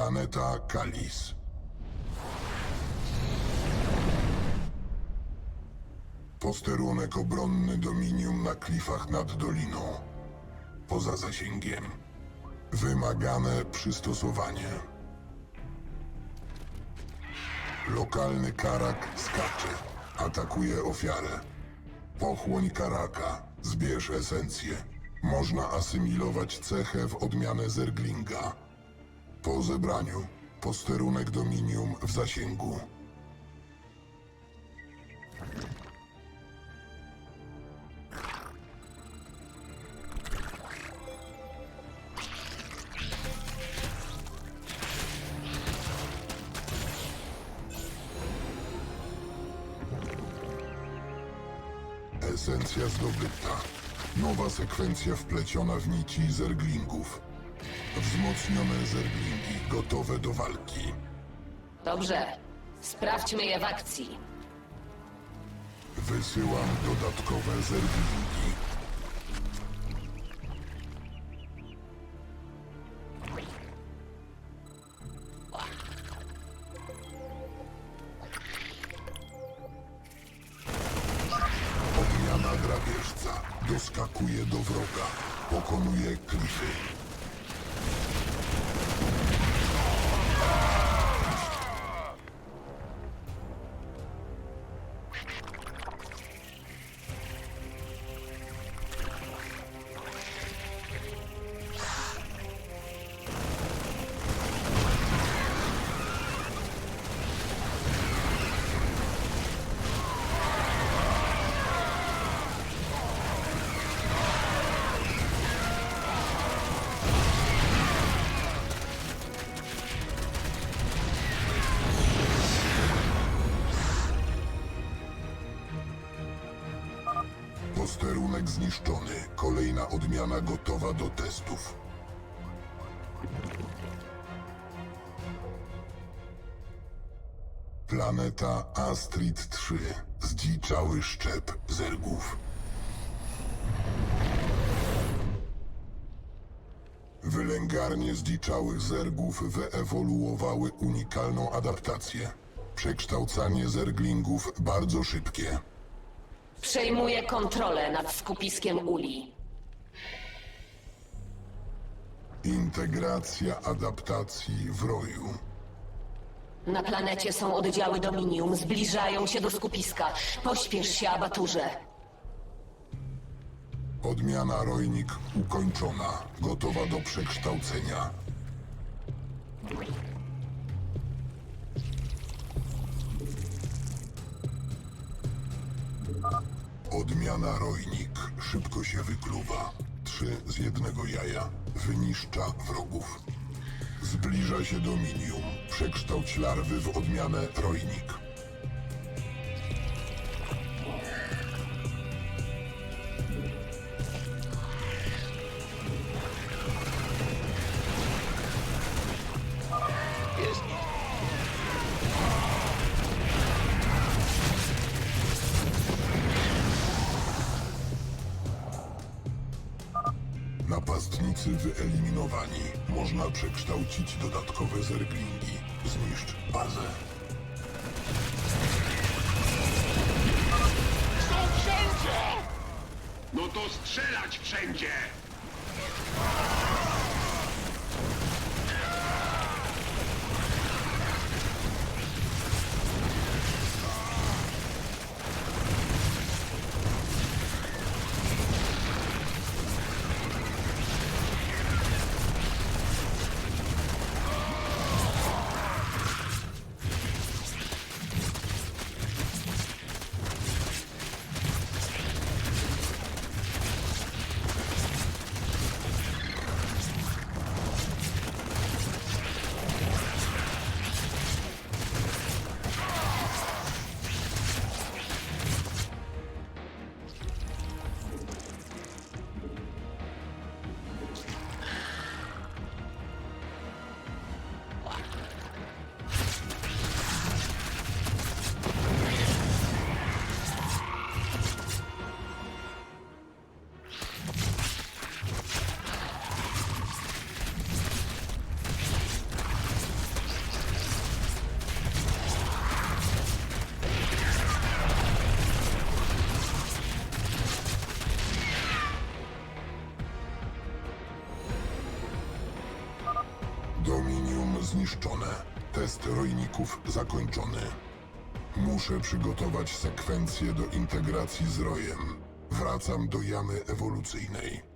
Planeta Kalis. Posterunek obronny Dominium na klifach nad doliną. Poza zasięgiem. Wymagane przystosowanie. Lokalny karak skacze. Atakuje ofiarę. Pochłoń karaka. Zbierz esencję. Można asymilować cechę w odmianę zerglinga. Po zebraniu posterunek Dominium w zasięgu. Esencja zdobyta. Nowa sekwencja wpleciona w nici zerglingów. Wzmocnione zerglingi gotowe do walki. Dobrze. Sprawdźmy je w akcji. Wysyłam dodatkowe zerglingi. Odmiana drapieżca doskakuje do wroga, pokonuje klify. Posterunek zniszczony. Kolejna odmiana gotowa do testów. Planeta Astrid 3. Zdziczały szczep zergów. Wylęgarnie zdziczałych zergów wyewoluowały unikalną adaptację. Przekształcanie zerglingów bardzo szybkie. Przejmuję kontrolę nad skupiskiem uli. Integracja adaptacji w roju. Na planecie są oddziały Dominium, zbliżają się do skupiska. Pośpiesz się, abaturze. Odmiana rojnik ukończona, gotowa do przekształcenia. Odmiana rojnik szybko się wykluwa. Trzy z jednego jaja. Wyniszcza wrogów. Zbliża się Dominium. Przekształć larwy w odmianę rojnik. Napastnicy wyeliminowani. Można przekształcić dodatkowe zerglingi. Zniszcz bazę. Są wszędzie! No to strzelać wszędzie! Zniszczone. Test rojników zakończony. Muszę przygotować sekwencję do integracji z rojem. Wracam do jamy ewolucyjnej.